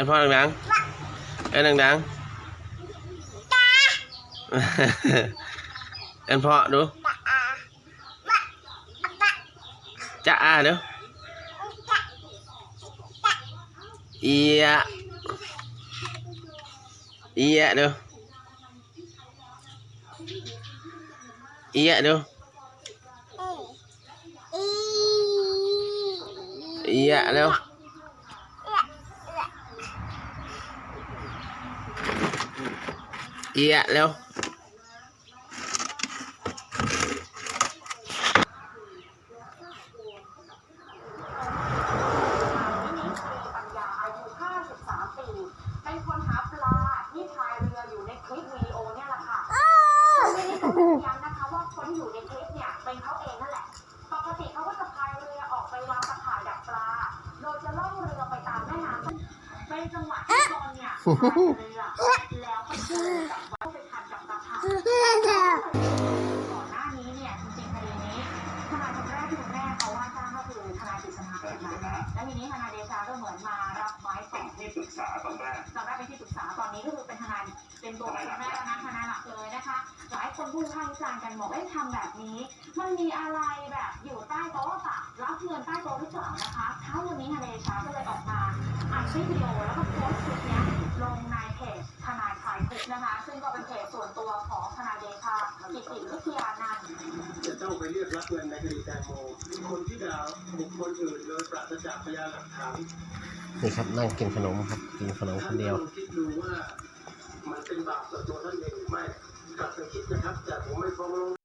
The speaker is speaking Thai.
อนพ่อดังๆเอ็นดังๆเอ็นพ่อดูจะอาเดี๋ยวเอียเอียเดี๋ยวเอียเดี๋ยวเอียเดี๋ยว เอียเร็วปัญญาอายุ53ปีเป็นคนหาปลาที่พายเรืออยู่ในคลิปวิดีโอเนี่ยแหละค่ะไม่ได้ยืนยันนะคะว่าคนอยู่ในคลิปเนี่ยเป็นเขาเองนั่นแหละปกติเขาก็จะพายเรือออกไปวางตะข่ายดักปลาโดยจะล่องเรือไปตามแม่น้ำเป็นจังหวะที่ แล้วไปเจอกับว่าไปทันกับตะข่าต่อหน้านี้เนี่ยจริงๆคดีนี้ทนายคนแรกที่คุณแม่เขาว่าจ้างก็คือทนายกฤษณาเดชาแล้วทีนี้ทนายเดชาก็เหมือนมารับไม้ต่อที่ปรึกษาตอนแรกตอนแรกเป็นที่ปรึกษาตอนนี้ก็คือเป็นทนายเป็นตัวคุณแม่แล้วนะทนายหลักเลยนะคะ หลายคนพูดข้างจานกันบอกเอ้ยทำแบบนี้ มันมีอะไรแบบอยู่ใต้โต๊ะปะรับเงินใต้โต๊ะหรือเปล่านะคะเช้าวันนี้ทนายเดชาก็เลยออกมาอัดคลิปวิดีโอแล้วก็ นะคะซึ่งก็เป็นเพจส่วนตัวของทนายเดชากิติวิทยานันท์จะต้องไปเรียกรับเงินในคดีแตงโมคนที่ดาวบุคคลอื่นโดยปราศจากพยานหลักฐานนี่ครับนั่งกินขนมครับกินขนมคนเดียวท่านลองคิดดูว่ามันเป็นบาปต่อตัวท่านเองหรือไม่กลับไปคิดนะครับแต่ผมไม่ฟ้องร้อง